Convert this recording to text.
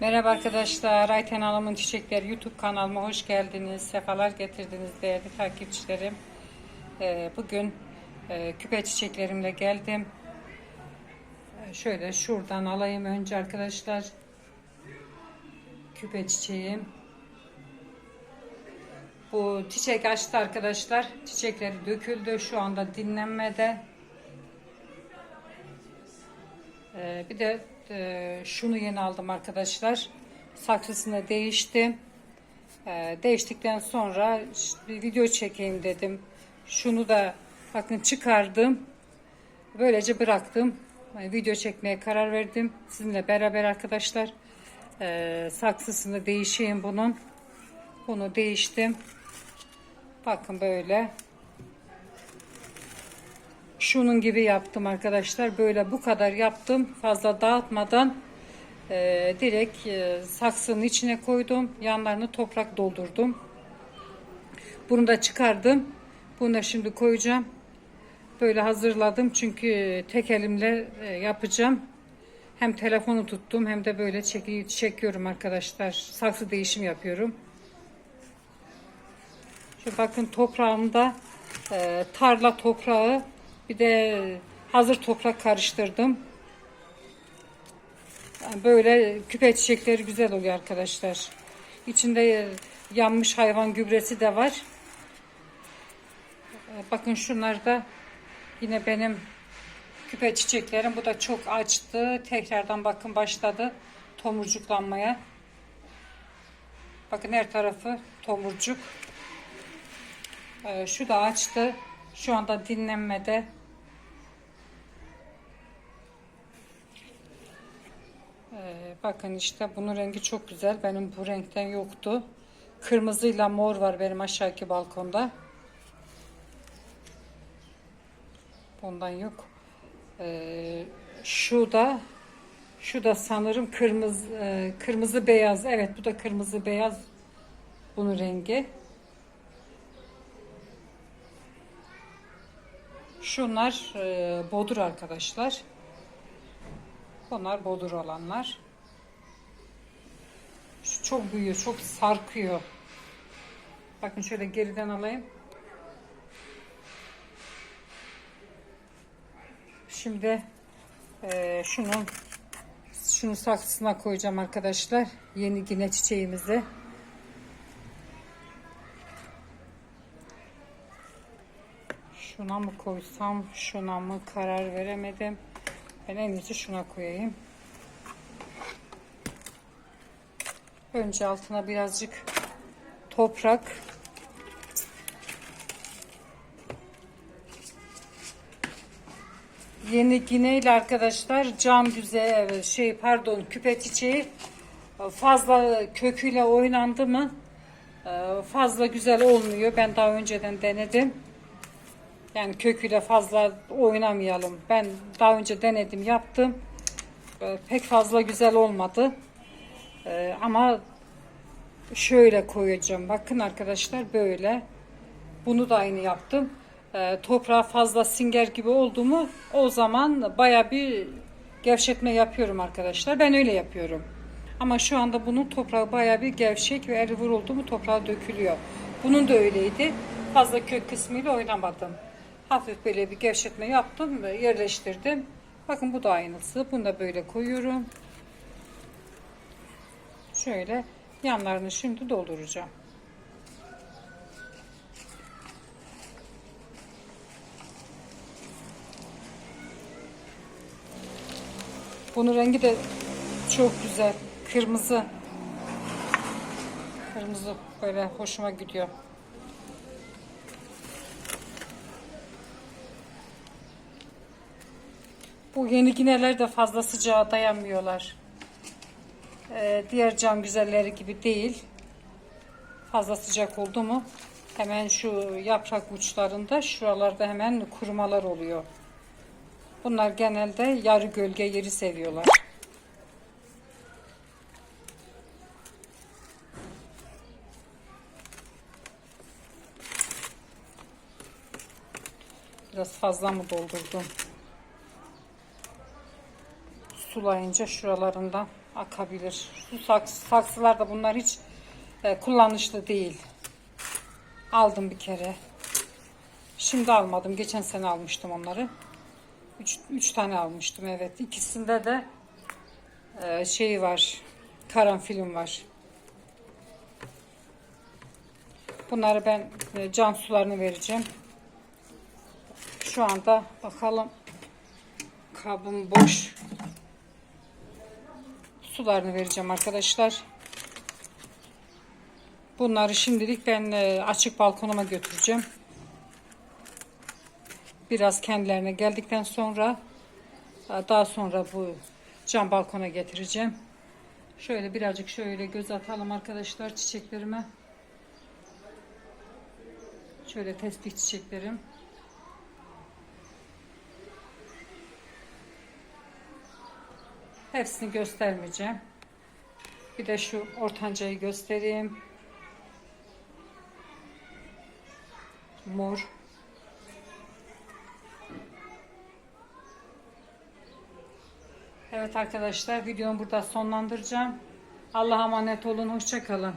Merhaba arkadaşlar. Ayten Hanım'ın Çiçekleri YouTube kanalıma hoş geldiniz. Sefalar getirdiniz değerli takipçilerim. Ee, bugün e, küpe çiçeklerimle geldim. Ee, şöyle şuradan alayım önce arkadaşlar. Küpe çiçeğim. Bu çiçek açtı arkadaşlar. Çiçekleri döküldü. Şu anda dinlenmede. Ee, bir de e, şunu yeni aldım arkadaşlar. Saksısını değiştim. Ee, değiştikten sonra bir video çekeyim dedim. Şunu da bakın çıkardım. Böylece bıraktım. Yani video çekmeye karar verdim. Sizinle beraber arkadaşlar. Ee, saksısını değişeyim bunun. Bunu değiştim. Bakın böyle şunun gibi yaptım arkadaşlar. Böyle bu kadar yaptım. Fazla dağıtmadan e, direkt e, saksının içine koydum. Yanlarını toprak doldurdum. Bunu da çıkardım. Bunu da şimdi koyacağım. Böyle hazırladım. Çünkü tek elimle e, yapacağım. Hem telefonu tuttum hem de böyle çeki, çekiyorum arkadaşlar. Saksı değişim yapıyorum. Şu bakın toprağımda e, tarla toprağı bir de hazır toprak karıştırdım. Böyle küpe çiçekleri güzel oluyor arkadaşlar. İçinde yanmış hayvan gübresi de var. E, Bakın şunlar da yine benim küpe çiçeklerim. Bu da çok açtı. Tekrardan bakın başladı tomurcuklanmaya. Bakın her tarafı tomurcuk. Ee, şu da açtı. Şu anda dinlenmede. Ee, bakın işte bunun rengi çok güzel. Benim bu renkten yoktu. Kırmızıyla mor var benim aşağıki balkonda. Bundan yok. Ee, şu da şu da sanırım kırmızı e, kırmızı beyaz. Evet bu da kırmızı beyaz bunun rengi. Şunlar e, bodur arkadaşlar. Bunlar bodur olanlar. Şu çok büyüyor, çok sarkıyor. Bakın şöyle geriden alayım. Şimdi e, şunun şunu saksısına koyacağım arkadaşlar. Yeni yine çiçeğimizi. Şuna mı koysam, şuna mı karar veremedim. Ben en iyisi şuna koyayım. Önce altına birazcık toprak. Yeni gineyle arkadaşlar cam güzel şey pardon küpe çiçeği fazla köküyle oynandı mı fazla güzel olmuyor. Ben daha önceden denedim. Yani köküyle fazla oynamayalım. Ben daha önce denedim, yaptım. Ee, pek fazla güzel olmadı. Ee, ama şöyle koyacağım. Bakın arkadaşlar böyle. Bunu da aynı yaptım. Ee, toprağa fazla singer gibi oldu mu o zaman baya bir gevşetme yapıyorum arkadaşlar. Ben öyle yapıyorum. Ama şu anda bunun toprağı baya bir gevşek ve eri vuruldu mu toprağa dökülüyor. Bunun da öyleydi. Fazla kök kısmıyla oynamadım. Hafif böyle bir gevşetme yaptım ve yerleştirdim. Bakın bu da aynısı. Bunu da böyle koyuyorum. Şöyle yanlarını şimdi dolduracağım. Bunun rengi de çok güzel. Kırmızı. Kırmızı böyle hoşuma gidiyor. Bu yeni gineler de fazla sıcağa dayanmıyorlar. Ee, diğer cam güzelleri gibi değil. Fazla sıcak oldu mu hemen şu yaprak uçlarında şuralarda hemen kurumalar oluyor. Bunlar genelde yarı gölge yeri seviyorlar. Biraz fazla mı doldurdum? Sulayınca şuralarından akabilir. Su saks, saksılar da bunlar hiç e, kullanışlı değil. Aldım bir kere. Şimdi almadım. Geçen sene almıştım onları. Üç, üç tane almıştım evet. İkisinde de e, şey var. Karanfilim var. Bunları ben e, can sularını vereceğim. Şu anda bakalım kabım boş. Sularını vereceğim arkadaşlar. Bunları şimdilik ben e, açık balkonuma götüreceğim. Biraz kendilerine geldikten sonra e, daha sonra bu cam balkona getireceğim. Şöyle birazcık şöyle göz atalım arkadaşlar çiçeklerime. Şöyle tespih çiçeklerim. Hepsini göstermeyeceğim. Bir de şu ortancayı göstereyim. Mor. Evet arkadaşlar videomu burada sonlandıracağım. Allah'a emanet olun. Hoşça kalın.